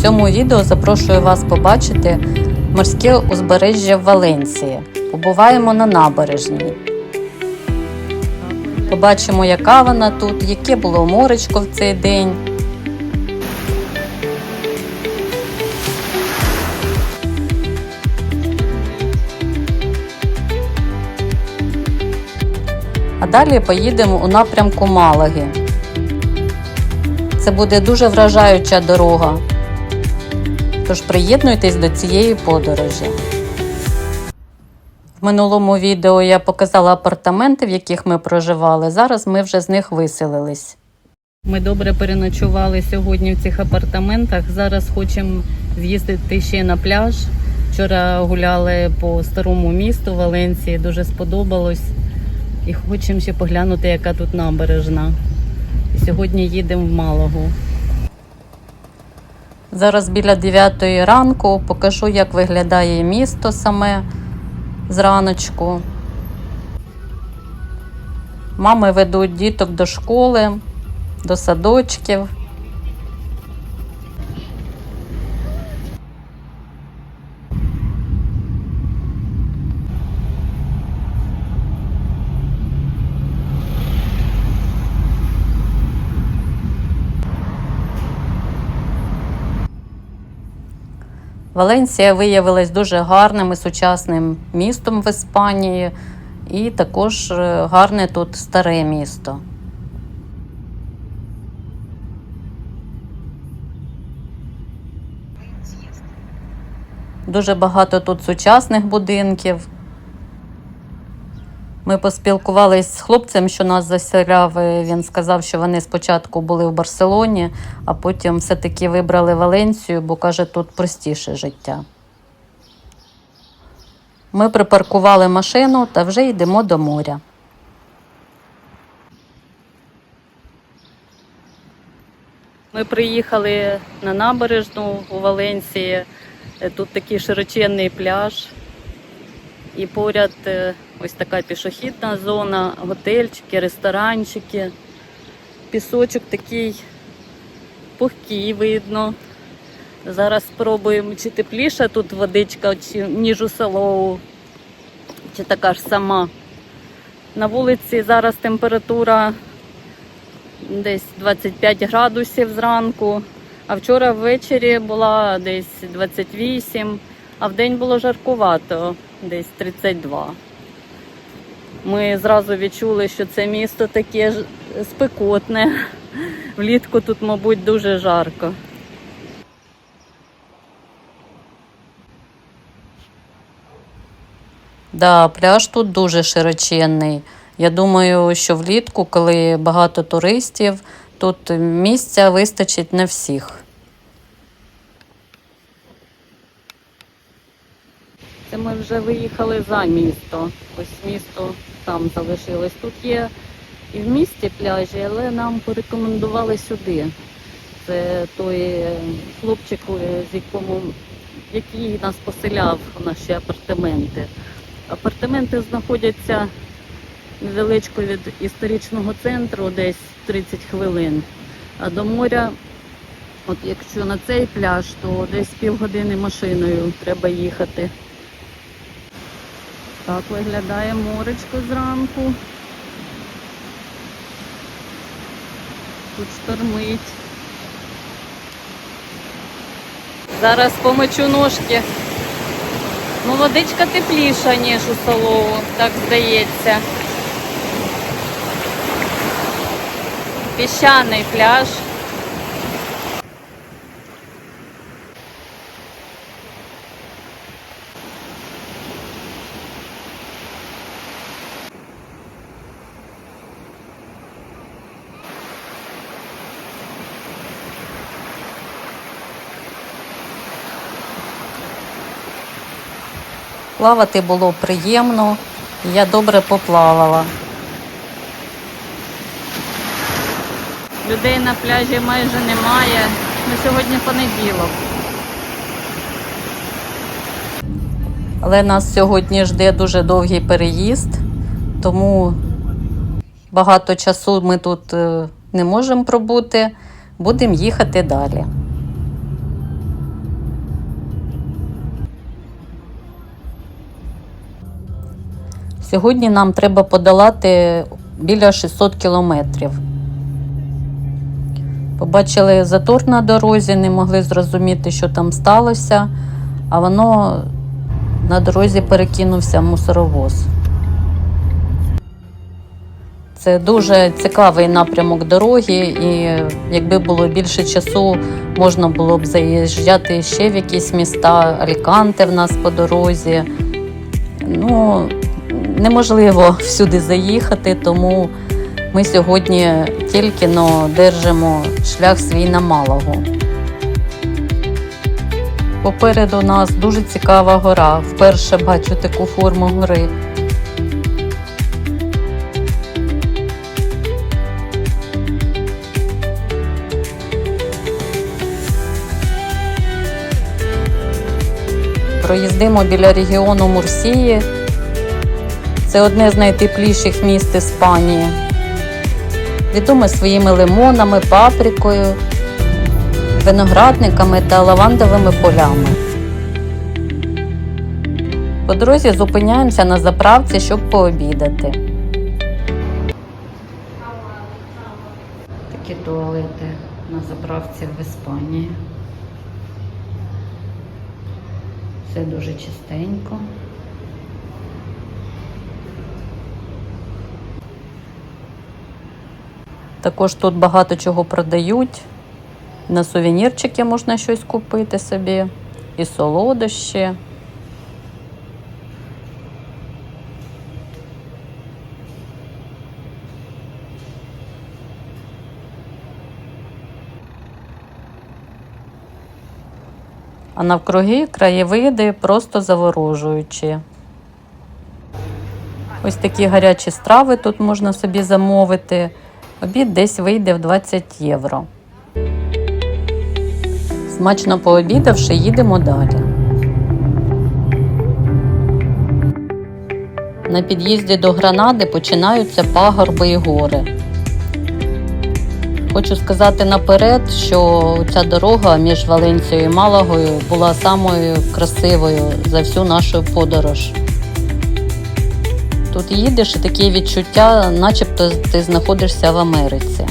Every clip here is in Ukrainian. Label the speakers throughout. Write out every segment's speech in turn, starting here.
Speaker 1: В цьому відео запрошую вас побачити морське узбережжя Валенції. Побуваємо на набережній. Побачимо, яка вона тут, яке було моречко в цей день. А далі поїдемо у напрямку Малаги. Це буде дуже вражаюча дорога. Тож приєднуйтесь до цієї подорожі. В минулому відео я показала апартаменти, в яких ми проживали. Зараз ми вже з них виселились. Ми добре переночували сьогодні в цих апартаментах. Зараз хочемо з'їздити ще на пляж. Вчора гуляли по старому місту Валенції, дуже сподобалось. І хочемо ще поглянути, яка тут набережна. І сьогодні їдемо в Малагу. Зараз біля 9 ранку покажу, як виглядає місто саме зраночку. Мами ведуть діток до школи, до садочків. Валенсія виявилась дуже гарним і сучасним містом в Іспанії, і також е, гарне тут старе місто. Дуже багато тут сучасних будинків. Ми поспілкувалися з хлопцем, що нас заселяв. Він сказав, що вони спочатку були в Барселоні, а потім все-таки вибрали Валенцію, бо каже, тут простіше життя. Ми припаркували машину та вже йдемо до моря. Ми приїхали на набережну у Валенції. Тут такий широченний пляж. І поряд е, ось така пішохідна зона, готельчики, ресторанчики. Пісочок такий пухкий видно. Зараз спробуємо, чи тепліша тут водичка, чи, ніж у село, чи така ж сама. На вулиці зараз температура десь 25 градусів зранку, а вчора ввечері була десь 28, а вдень було жаркувато, десь 32. Ми зразу відчули, що це місто таке спекотне. Влітку тут, мабуть, дуже жарко. Да, пляж тут дуже широченний. Я думаю, що влітку, коли багато туристів, тут місця вистачить на всіх. Це ми вже виїхали за місто. Ось місто там залишилось. Тут є і в місті пляжі, але нам порекомендували сюди. Це той е, хлопчик, е, з якому який нас поселяв у наші апартаменти. Апартаменти знаходяться недалечко від історичного центру, десь 30 хвилин. А до моря, от якщо на цей пляж, то десь півгодини машиною треба їхати. Так виглядає моречко зранку. Тут штормить. Зараз помочу ножки. Ну, водичка тепліша, ніж у Солову, так здається. Піщаний пляж. Плавати було приємно, я добре поплавала. Людей на пляжі майже немає. Ну, сьогодні понеділок. Але нас сьогодні жде дуже довгий переїзд, тому багато часу ми тут е, не можемо пробути. Будемо їхати далі. Сьогодні нам треба подолати біля 600 кілометрів. Побачили затор на дорозі, не могли зрозуміти, що там сталося, а воно на дорозі перекинувся мусоровоз. Це дуже цікавий напрямок дороги, і якби було більше часу, можна було б заїжджати ще в якісь міста, Аліканте в нас по дорозі. Ну, неможливо всюди заїхати, тому ми сьогодні тільки но держимо шлях свій на Малагу. Попереду нас дуже цікава гора. Вперше бачу таку форму гори. Проїздимо біля регіону Мурсії. Це одне з найтепліших міст Іспанії. Відоме своїми лимонами, паприкою, виноградниками та лавандовими полями. По дорозі зупиняємося на заправці, щоб пообідати. Такі туалети на заправці в Іспанії. Все дуже чистенько. Також тут багато чого продають. На сувенірчики можна щось купити собі, і солодощі. А навкруги краєвиди просто заворожуючі. Ось такі гарячі страви тут можна собі замовити. Обід десь вийде в 20 євро. Смачно пообідавши, їдемо далі. На під'їзді до Гранади починаються пагорби і гори. Хочу сказати наперед, що ця дорога між Валенцією і Малагою була самою красивою за всю нашу подорож. Тут їдеш і таке відчуття, начебто ти знаходишся в Америці.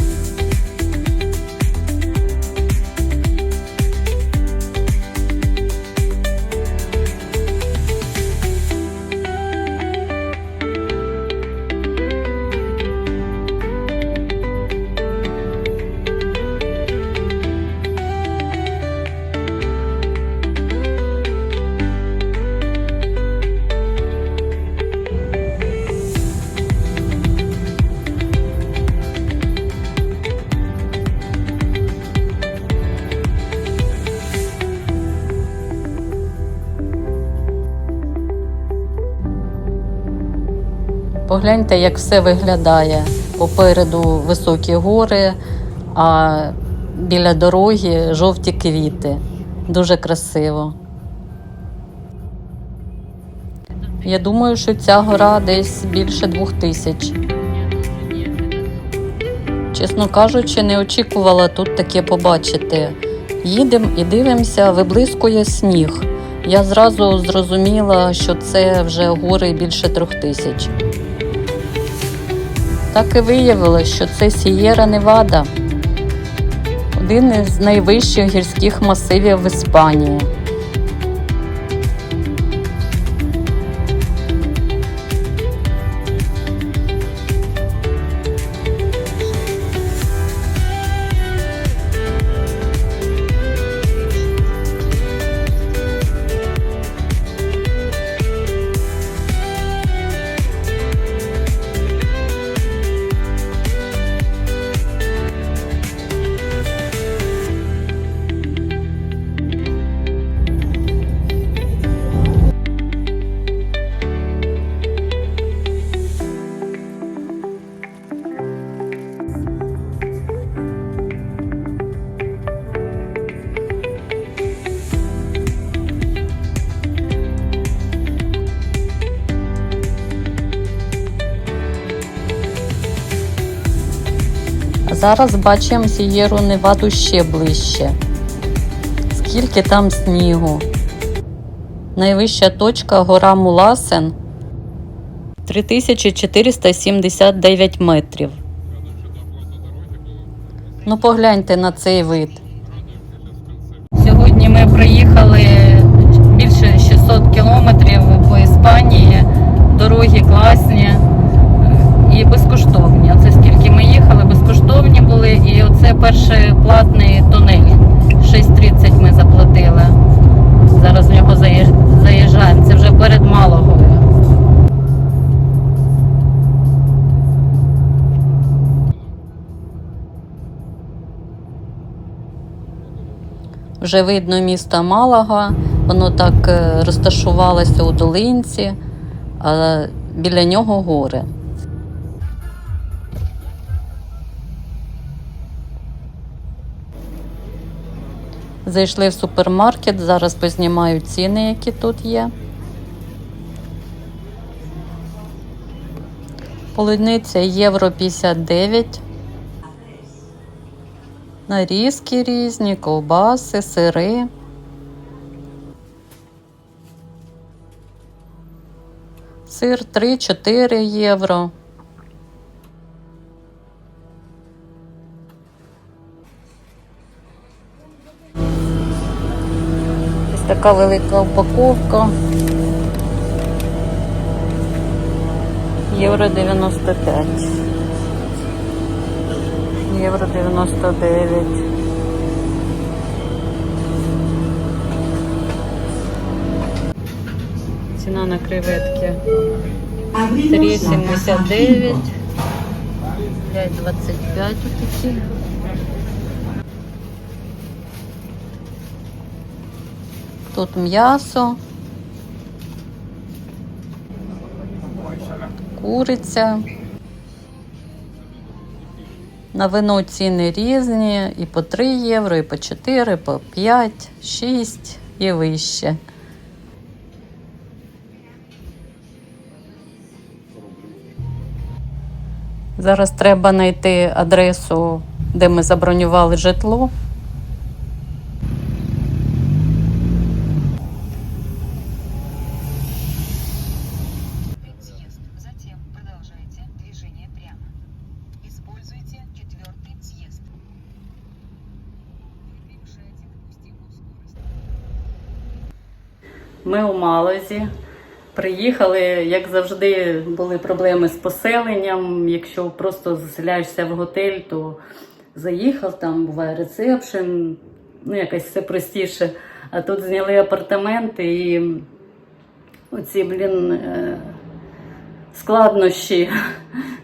Speaker 1: Погляньте, як все виглядає. Попереду високі гори, а біля дороги жовті квіти. Дуже красиво. Я думаю, що ця гора десь більше двох тисяч. Чесно кажучи, не очікувала тут таке побачити. Їдемо і дивимося, виблискує сніг. Я зразу зрозуміла, що це вже гори більше трьох тисяч. Так і виявилось, що це Сієра Невада, один із найвищих гірських масивів в Іспанії. Зараз бачимо Сієру Неваду ще ближче. Скільки там снігу. Найвища точка гора Муласен 3479 метрів. Ну, погляньте на цей вид. Сьогодні ми проїхали більше 600 кілометрів по Іспанії. Дороги класні і безкоштовні. Оце перший платний тунель. 6.30 ми заплатили. Зараз в нього заїжджаємо. Це вже перед Малагою. Вже видно місто Малага, воно так е, розташувалося у долинці, а біля нього гори. Зайшли в супермаркет, зараз познімаю ціни, які тут є. Полуниця євро 59. Нарізки різні, ковбаси, сири. Сир 3-4 євро. Така велика упаковка. Євро 95. Євро 99. Ціна на креветки 3,79. 5,25 такі. Тут м'ясо. Куриця. На вино ціни різні, і по 3 євро, і по 4, по 5, 6 і вище. Зараз треба знайти адресу, де ми забронювали житло. Ми у Малазі. Приїхали, як завжди, були проблеми з поселенням. Якщо просто заселяєшся в готель, то заїхав, там буває ресепшн, ну якось все простіше. А тут зняли апартаменти і оці, блін, е, складнощі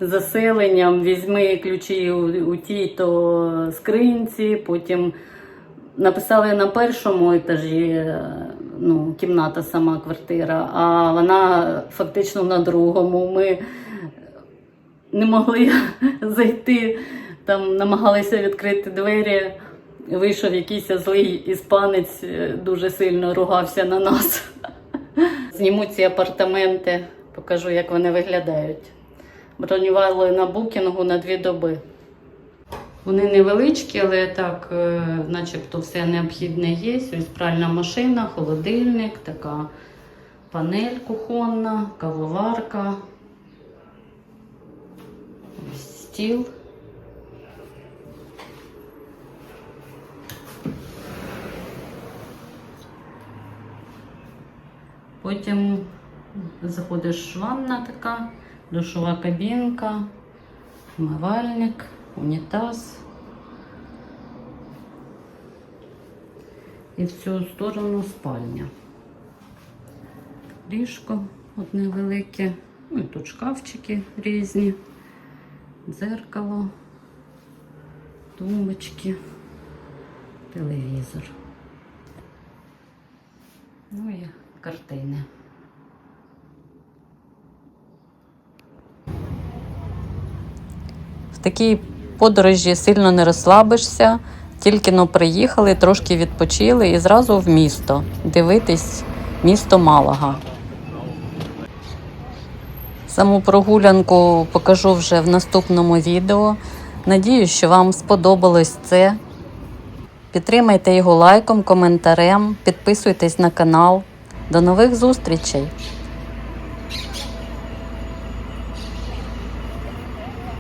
Speaker 1: з заселенням. Візьми ключі у, у тій то скринці, потім написали на першому етажі, е, ну, кімната сама квартира, а вона фактично на другому. Ми не могли зайти, там намагалися відкрити двері. Вийшов якийсь злий іспанець, е, дуже сильно ругався на нас. Зніму ці апартаменти, покажу, як вони виглядають. Бронювали на букінгу на дві доби. Вони невеличкі, але так, е, начебто, все необхідне є. Ось пральна машина, холодильник, така панель кухонна, кавоварка, ось стіл. Потім заходиш ванна така, душова кабінка, умивальник, унітаз. І в цю сторону спальня. Ліжко одне велике, ну і тут шкафчики різні, дзеркало, тумбочки, телевізор. Ну і картини. В такій подорожі сильно не розслабишся, тільки но приїхали, трошки відпочили і зразу в місто дивитись місто Малага. Саму прогулянку покажу вже в наступному відео. Надію, що вам сподобалось це. Підтримайте його лайком, коментарем, підписуйтесь на канал. До нових зустрічей!